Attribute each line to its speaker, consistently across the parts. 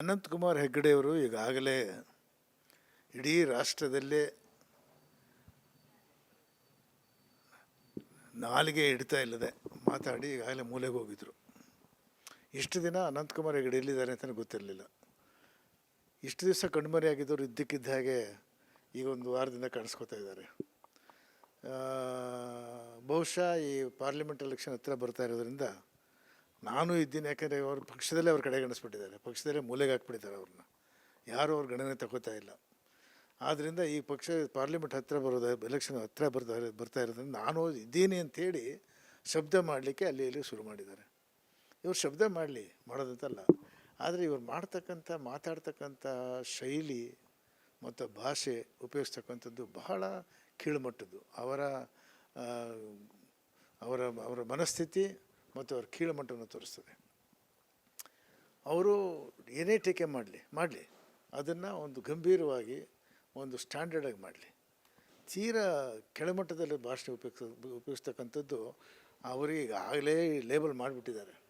Speaker 1: ಅನಂತಕುಮಾರ್ ಹೆಗ್ಗಡೆಯವರು ಈಗಾಗಲೇ ಇಡೀ ರಾಷ್ಟ್ರದಲ್ಲೇ ನಾಲಿಗೆ ಹಿಡಿತಾ ಇಲ್ಲದೆ ಮಾತಾಡಿ ಈಗಾಗಲೇ ಮೂಲೆಗೆ ಹೋಗಿದ್ರು. ಇಷ್ಟು ದಿನ ಅನಂತಕುಮಾರ್ ಹೆಗ್ಡೆ ಎಲ್ಲಿದ್ದಾರೆ ಅಂತಲೇ ಗೊತ್ತಿರಲಿಲ್ಲ. ಇಷ್ಟು ದಿವಸ ಕಣ್ಮರೆಯಾಗಿದ್ದವರು ಇದ್ದಕ್ಕಿದ್ದ ಹಾಗೆ ಈಗ ಒಂದು ವಾರದಿಂದ ಕಾಣಿಸ್ಕೊತಾ ಇದ್ದಾರೆ. ಬಹುಶಃ ಈ ಪಾರ್ಲಿಮೆಂಟ್ ಎಲೆಕ್ಷನ್ ಹತ್ತಿರ ಬರ್ತಾ ಇರೋದ್ರಿಂದ ನಾನು ಇದ್ದೀನಿ, ಯಾಕಂದರೆ ಅವ್ರ ಪಕ್ಷದಲ್ಲೇ ಅವ್ರ ಕಡೆಗಣಿಸ್ಬಿಟ್ಟಿದ್ದಾರೆ ಪಕ್ಷದಲ್ಲೇ ಮೂಲೆಗೆ ಹಾಕ್ಬಿಟ್ಟಿದ್ದಾರೆ ಅವ್ರನ್ನ. ಯಾರೂ ಅವ್ರ ಗಣನೆ ತಗೋತಾ ಇಲ್ಲ. ಆದ್ದರಿಂದ ಈ ಪಕ್ಷ, ಪಾರ್ಲಿಮೆಂಟ್ ಹತ್ತಿರ ಬರೋದು ಎಲೆಕ್ಷನ್ ಹತ್ತಿರ ಬರ್ತಾ ಬರ್ತಾ ಇರೋದ್ರಿಂದ ನಾನು ಇದ್ದೀನಿ ಅಂತೇಳಿ ಶಬ್ದ ಮಾಡಲಿಕ್ಕೆ ಅಲ್ಲಿ ಇಲ್ಲಿ ಶುರು ಮಾಡಿದ್ದಾರೆ. ಇವ್ರು ಶಬ್ದ ಮಾಡಲಿ, ಮಾಡೋದಂತಲ್ಲ. ಆದರೆ ಇವ್ರು ಮಾಡ್ತಕ್ಕಂಥ, ಮಾತಾಡ್ತಕ್ಕಂಥ ಶೈಲಿ ಮತ್ತು ಭಾಷೆ ಉಪಯೋಗಿಸ್ತಕ್ಕಂಥದ್ದು ಬಹಳ ಕೀಳುಮಟ್ಟದ್ದು. ಅವರ ಅವರ ಅವರ ಮನಸ್ಥಿತಿ ಮತ್ತು ಅವ್ರ ಕೀಳುಮಟ್ಟವನ್ನು ತೋರಿಸ್ತದೆ. ಅವರು ಏನೇ ಟೀಕೆ ಮಾಡಲಿ ಮಾಡಲಿ. ಅದನ್ನು ಒಂದು ಗಂಭೀರವಾಗಿ ಒಂದು ಸ್ಟ್ಯಾಂಡರ್ಡಾಗಿ ಮಾಡಲಿ. ತೀರಾ ಕೆಳಮಟ್ಟದಲ್ಲಿ ಭಾಷೆ ಉಪಯೋಗಿಸ, ಉಪಯೋಗಿಸ್ತಕ್ಕಂಥದ್ದು ಅವರಿಗೆ ಈಗಾಗಲೇ ಲೇಬಲ್ ಮಾಡಿಬಿಟ್ಟಿದ್ದಾರೆ.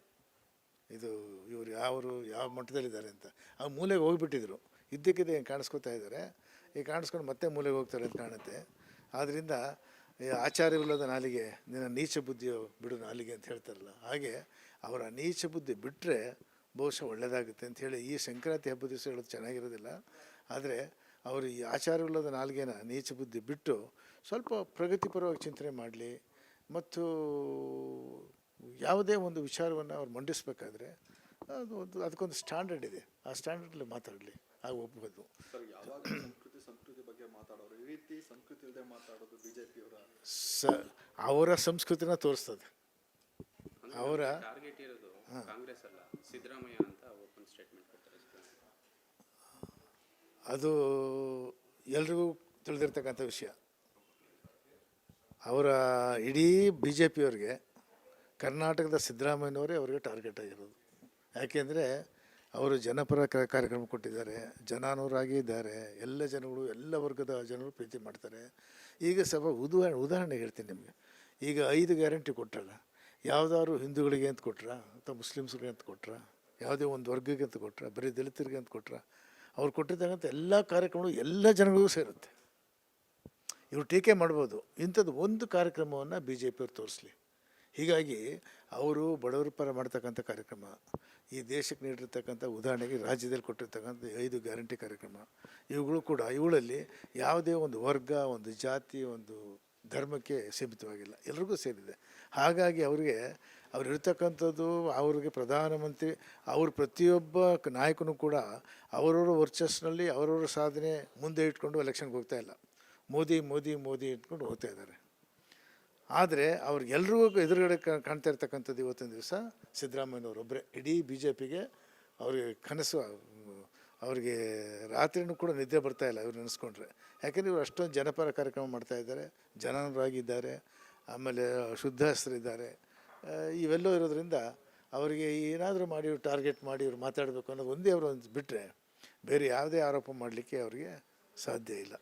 Speaker 1: ಇದು ಇವರು ಯಾವರು, ಯಾವ ಮಟ್ಟದಲ್ಲಿದ್ದಾರೆ ಅಂತ. ಆ ಮೂಲೆಗೆ ಹೋಗಿಬಿಟ್ಟಿದ್ರು. ಇದ್ದಕ್ಕಿದ್ದ ಕಾಣಿಸ್ಕೊತಾ ಇದ್ದಾರೆ. ಈಗ ಕಾಣಿಸ್ಕೊಂಡು ಮತ್ತೆ ಮೂಲೆಗೆ ಹೋಗ್ತಾರೆ ಅಂತ ಕಾಣುತ್ತೆ. ಆದ್ದರಿಂದ ಆಚಾರ್ಯವಿಲ್ಲದ ನಾಲಿಗೆ, ನಿನ್ನ ನೀಚ ಬುದ್ಧಿಯು ಬಿಡು ನಾಲಿಗೆ ಅಂತ ಹೇಳ್ತಾರಲ್ಲ. ಹಾಗೆ ಅವರ ನೀಚ ಬುದ್ಧಿ ಬಿಟ್ಟರೆ ಬಹುಶಃ ಒಳ್ಳೆಯದಾಗುತ್ತೆ ಹೇಳಿ ಈ ಸಂಕ್ರಾಂತಿ ಹಬ್ಬದ ದಿವಸ ಹೇಳೋದು ಚೆನ್ನಾಗಿರೋದಿಲ್ಲ. ಆದರೆ ಅವರು ಈ ಆಚಾರವಿಲ್ಲದ ನಾಲ್ಗೆನ ನೀಚ ಬುದ್ಧಿ ಬಿಟ್ಟು ಸ್ವಲ್ಪ ಪ್ರಗತಿಪರವಾಗಿ ಚಿಂತನೆ ಮಾಡಲಿ, ಮತ್ತು ಯಾವುದೇ ಒಂದು ವಿಚಾರವನ್ನು ಅವ್ರು ಮಂಡಿಸಬೇಕಾದ್ರೆ ಅದು ಒಂದು, ಅದಕ್ಕೊಂದು ಸ್ಟ್ಯಾಂಡರ್ಡ್ ಇದೆ. ಆ ಸ್ಟ್ಯಾಂಡರ್ಡಲ್ಲಿ ಮಾತಾಡಲಿ, ಆಗ ಒಪ್ಪಬಹುದು
Speaker 2: ಸರ್ ಯಾವಾಗ ಸಂಸ್ಕೃತಿ ಸಂಸ್ಕೃತಿ ಬಗ್ಗೆ ಮಾತಾಡೋರು ಈ ರೀತಿ ಸಂಸ್ಕೃತಿ ಇಲ್ಲದೆ ಮಾತಾಡೋದು ಬಿಜೆಪಿಯವರ.
Speaker 1: ಸ ಅವರ ಸಂಸ್ಕೃತಿನ ತೋರಿಸ್ತದೆ. ಅವರ
Speaker 3: ಟಾರ್ಗೆಟ್ ಇರೋದು ಕಾಂಗ್ರೆಸ್ ಅಲ್ಲ ಸಿದ್ದರಾಮಯ್ಯ ಅಂತ ಓಪನ್ ಸ್ಟೇಟ್ಮೆಂಟ್ ಕೊಡ್ತಾರೆ
Speaker 1: ಅದು ಎಲ್ರಿಗೂ ತಿಳಿದಿರ್ತಕ್ಕಂಥ ವಿಷಯ. ಅವರ ಇಡೀ ಬಿ ಜೆ ಪಿಯವ್ರಿಗೆ ಕರ್ನಾಟಕದ ಸಿದ್ದರಾಮಯ್ಯನವರೇ ಅವರಿಗೆ ಟಾರ್ಗೆಟ್ ಆಗಿರೋದು. ಯಾಕೆಂದರೆ ಅವರು ಜನಪರ ಕಾರ್ಯಕ್ರಮ ಕೊಟ್ಟಿದ್ದಾರೆ. ಜನಾನುರಾಗಿ ಇದ್ದಾರೆ. ಎಲ್ಲ ಜನಗಳು, ಎಲ್ಲ ವರ್ಗದ ಜನರು ಪ್ರೀತಿ ಮಾಡ್ತಾರೆ. ಈಗ ಸಭಾ ಉದಾಹರಣೆ ಉದಾಹರಣೆ ಹೇಳ್ತೀನಿ ನಿಮಗೆ. ಈಗ ಐದು ಗ್ಯಾರಂಟಿ ಕೊಟ್ಟರಲ್ಲ ಯಾವುದಾದ್ರು ಹಿಂದೂಗಳಿಗೆ ಅಂತ ಕೊಟ್ರ, ಅಥವಾ ಮುಸ್ಲಿಮ್ಸ್ಗಳಿಗೆ ಅಂತ ಕೊಟ್ರ, ಯಾವುದೇ ಒಂದು ವರ್ಗಕ್ಕೆ ಅಂತ ಕೊಟ್ರ, ಬರೀ ದಲಿತರಿಗೆ ಅಂತ ಕೊಟ್ರ, ಅವ್ರು ಕೊಟ್ಟಿರ್ತಕ್ಕಂಥ ಎಲ್ಲ ಕಾರ್ಯಕ್ರಮಗಳು ಎಲ್ಲ ಜನಗಳಿಗೂ ಸೇರುತ್ತೆ. ಇವರು ಟೀಕೆ ಮಾಡ್ಬೋದು. ಇಂಥದ್ದು ಒಂದು ಕಾರ್ಯಕ್ರಮವನ್ನು ಬಿ ಜೆ ಪಿಯವ್ರು ತೋರಿಸ್ಲಿ. ಹೀಗಾಗಿ ಅವರು ಬಡವರ ಪರ ಮಾಡ್ತಕ್ಕಂಥ ಕಾರ್ಯಕ್ರಮ, ಈ ದೇಶಕ್ಕೆ ನೀಡಿರ್ತಕ್ಕಂಥ ಉದಾಹರಣೆಗೆ ರಾಜ್ಯದಲ್ಲಿ ಕೊಟ್ಟಿರ್ತಕ್ಕಂಥ ಐದು ಗ್ಯಾರಂಟಿ ಕಾರ್ಯಕ್ರಮ, ಇವುಗಳು ಕೂಡ ಇವುಗಳಲ್ಲಿ ಯಾವುದೇ ಒಂದು ವರ್ಗ, ಒಂದು ಜಾತಿ, ಒಂದು ಧರ್ಮಕ್ಕೆ ಸೀಮಿತವಾಗಿಲ್ಲ, ಎಲ್ರಿಗೂ ಸೇರಿದೆ. ಹಾಗಾಗಿ ಅವರಿಗೆ, ಅವ್ರು ಇರ್ತಕ್ಕಂಥದ್ದು ಅವ್ರಿಗೆ ಪ್ರಧಾನಮಂತ್ರಿ, ಅವ್ರ ಪ್ರತಿಯೊಬ್ಬ ನಾಯಕನೂ ಕೂಡ ಅವರವರ ವರ್ಚಸ್ನಲ್ಲಿ ಅವರವರ ಸಾಧನೆ ಮುಂದೆ ಇಟ್ಕೊಂಡು ಎಲೆಕ್ಷನ್ಗೆ ಹೋಗ್ತಾ ಇಲ್ಲ. ಮೋದಿ ಮೋದಿ ಮೋದಿ ಇಟ್ಕೊಂಡು ಹೋಗ್ತಾ ಇದ್ದಾರೆ. ಆದರೆ ಅವ್ರಿಗೆಲ್ರಿಗೂ ಎದುರುಗಡೆ ಕಾಣ್ತಾ ಇರ್ತಕ್ಕಂಥದ್ದು ಇವತ್ತಿನ ದಿವಸ ಸಿದ್ದರಾಮಯ್ಯನವರೊಬ್ಬರೇ ಇಡೀ ಬಿ ಜೆ ಪಿಗೆ ಅವ್ರಿಗೆ ಕನಸು, ಅವರಿಗೆ ರಾತ್ರಿನೂ ಕೂಡ ನಿದ್ದೆ ಬರ್ತಾ ಇಲ್ಲ ಇವ್ರು ನೆನೆಸ್ಕೊಂಡ್ರೆ. ಯಾಕೆಂದರೆ ಇವರು ಅಷ್ಟೊಂದು ಜನಪರ ಕಾರ್ಯಕ್ರಮ ಮಾಡ್ತಾ ಇದ್ದಾರೆ ಜನರಾಗಿದ್ದಾರೆ ಆಮೇಲೆ ಶುದ್ಧ ಹೆಸರಿದ್ದಾರೆ ಇವೆಲ್ಲೋ ಇರೋದ್ರಿಂದ ಅವರಿಗೆ ಏನಾದರೂ ಮಾಡಿ ಇವ್ರು ಟಾರ್ಗೆಟ್ ಮಾಡಿ ಇವ್ರು ಮಾತಾಡಬೇಕು ಅನ್ನೋದು ಒಂದೇ ಅವರು ಒಂದು ಬಿಟ್ಟರೆ ಬೇರೆ ಯಾವುದೇ ಆರೋಪ ಮಾಡಲಿಕ್ಕೆ ಅವರಿಗೆ ಸಾಧ್ಯ ಇಲ್ಲ.